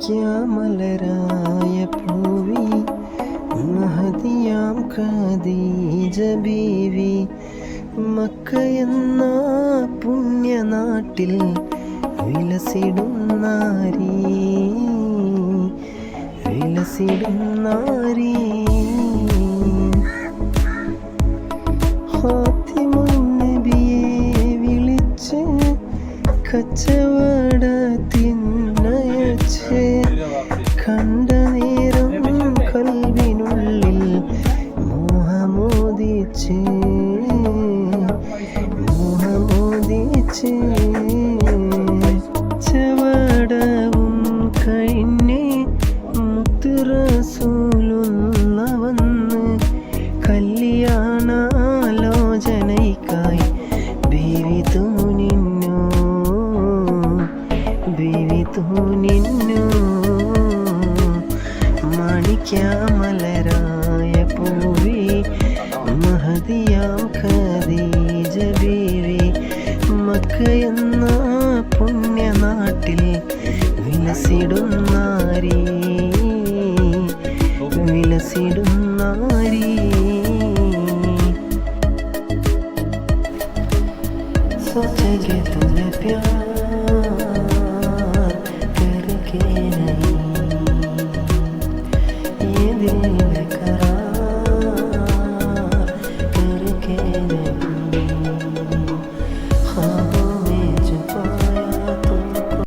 മാണിക്യമലരായ പൂവി മഹതിയാം ഖദീജ ബീവി Mecca എന്ന പുണ്യനാട്ടിൽ വിലസിടുന്നാരി വിലസിടുന്നാരി ഹാത്തിമുൻ നബിയെ വിളിച്ച് കച്ചവടത്തിനയച്ച് കണ്ട നേരം കൽവിനുള്ളിൽ മോഹമോദിച്ച്. മോഹമോദിച്ച്. ചവടവും കഴിഞ്ഞ് മുത്തുറസൂലുന്ന വന്ന് കല്യാണാലോചനയ്ക്കായി ബീവി തൂനിന്നു ബീവി തൂനിന്നു മലരായ പൂവി മഹതിയാം ഖദീജ ബീവി മക്കയെന്ന പുണ്യനാട്ടിൽ വിലസിടുന്നാരി വിലസിടുന്നാരി सोचेंगे तुम्हें प्यार